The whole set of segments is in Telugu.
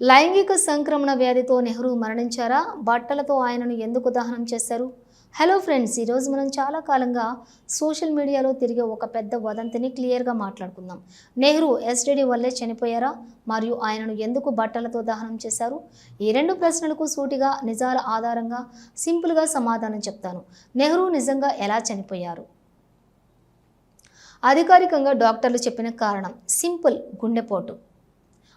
లైంగిక సంక్రమణ వ్యాధితో నెహ్రూ మరణించారా? బట్టలతో ఆయనను ఎందుకు దహనం చేశారు? హలో ఫ్రెండ్స్ ఈరోజు మనం చాలా కాలంగా సోషల్ మీడియాలో తిరిగే ఒక పెద్ద వదంతిని క్లియర్గా మాట్లాడుకుందాం. నెహ్రూ ఎస్టీడీ వల్లే చనిపోయారా? మరియు ఆయనను ఎందుకు బట్టలతో దహనం చేశారు? ఈ రెండు ప్రశ్నలకు సూటిగా నిజాల ఆధారంగా సింపుల్గా సమాధానం చెప్తాను. నెహ్రూ నిజంగా ఎలా చనిపోయారు? అధికారికంగా డాక్టర్లు చెప్పిన కారణం సింపుల్ గుండెపోటు.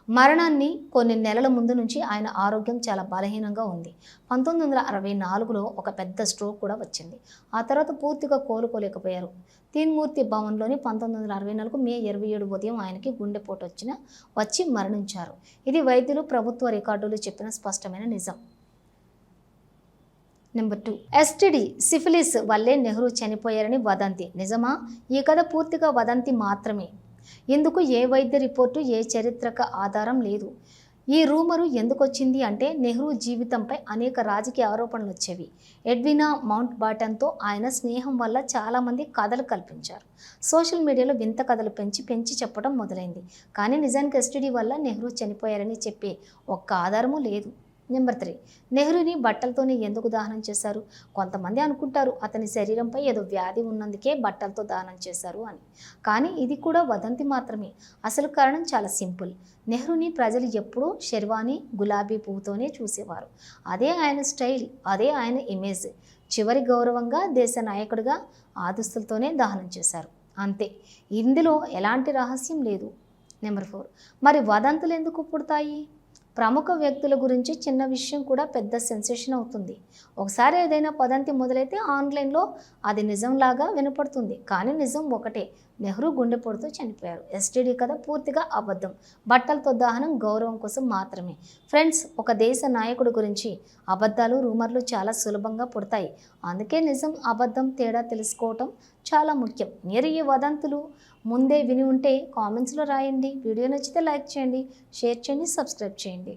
మరణాన్ని కొన్ని నెలల ముందు నుంచి ఆయన ఆరోగ్యం చాలా బలహీనంగా ఉంది. పంతొమ్మిది వందల అరవై నాలుగులో ఒక పెద్ద స్ట్రోక్ కూడా వచ్చింది. ఆ తర్వాత పూర్తిగా కోలుకోలేకపోయారు. తీన్మూర్తి భవన్లోని పంతొమ్మిది వందల అరవై నాలుగు మే ఇరవై ఏడు ఉదయం ఆయనకి గుండెపోటు వచ్చిన వచ్చి మరణించారు. ఇది వైద్యులు ప్రభుత్వ రికార్డులు చెప్పిన స్పష్టమైన నిజం. Number two. ఎస్టిడి సిఫిలిస్ వల్లే నెహ్రూ చనిపోయారని వదంతి. నిజమా? ఈ కథ పూర్తిగా వదంతి మాత్రమే. ఇందుకు ఏ వైద్య రిపోర్టు ఏ చరిత్రక ఆధారం లేదు? ఈ రూమరు ఎందుకు వచ్చింది అంటే నెహ్రూ జీవితంపై అనేక రాజకీయ ఆరోపణలు వచ్చేవి ఎడ్వినా మౌంట్ బాటన్తో ఆయన స్నేహం వల్ల చాలామంది కథలు కల్పించారు. సోషల్ మీడియాలో వింత కథలు పెంచి పెంచి చెప్పడం మొదలైంది. కానీ నిజానికి ఎస్టీడీ వల్ల నెహ్రూ చనిపోయారని చెప్పే ఒక్క ఆధారము లేదు. Number three. నెహ్రూని బట్టలతోనే ఎందుకు దహనం చేశారు? కొంతమంది అనుకుంటారు అతని శరీరంపై ఏదో వ్యాధి ఉన్నందుకే బట్టలతో దహనం చేశారు అని. కానీ ఇది కూడా వదంతి మాత్రమే. అసలు కారణం చాలా సింపుల్. నెహ్రూని ప్రజలు ఎప్పుడూ శర్వాణి గులాబీ పువ్వుతోనే చూసేవారు. అదే ఆయన స్టైల్ అదే ఆయన ఇమేజ్. చివరి గౌరవంగా దేశ నాయకుడిగా ఆ దుస్తులతోనే దహనం చేశారు. అంతే. ఇందులో ఎలాంటి రహస్యం లేదు. Number four. మరి వదంతులు ఎందుకు పుడతాయి? ప్రముఖ వ్యక్తుల గురించి చిన్న విషయం కూడా పెద్ద సెన్సేషన్ అవుతుంది. ఒకసారి ఏదైనా పదంతి మొదలైతే ఆన్లైన్లో అది నిజంలాగా వినపడుతుంది. కానీ నిజం ఒకటే నెహ్రూ గుండెపోటుతో చనిపోయారు. ఎస్టీడీ కథ పూర్తిగా అబద్ధం. బట్టలతో దహనం గౌరవం కోసం మాత్రమే. ఫ్రెండ్స్ ఒక దేశ నాయకుడి గురించి అబద్ధాలు రూమర్లు చాలా సులభంగా పుడతాయి. అందుకే నిజం అబద్ధం తేడా తెలుసుకోవటం చాలా ముఖ్యం. మీరు ఈ వదంతులు ముందే విని ఉంటే కామెంట్స్లో రాయండి. వీడియో నచ్చితే లైక్ చేయండి. షేర్ చేయండి. సబ్స్క్రైబ్ చేయండి.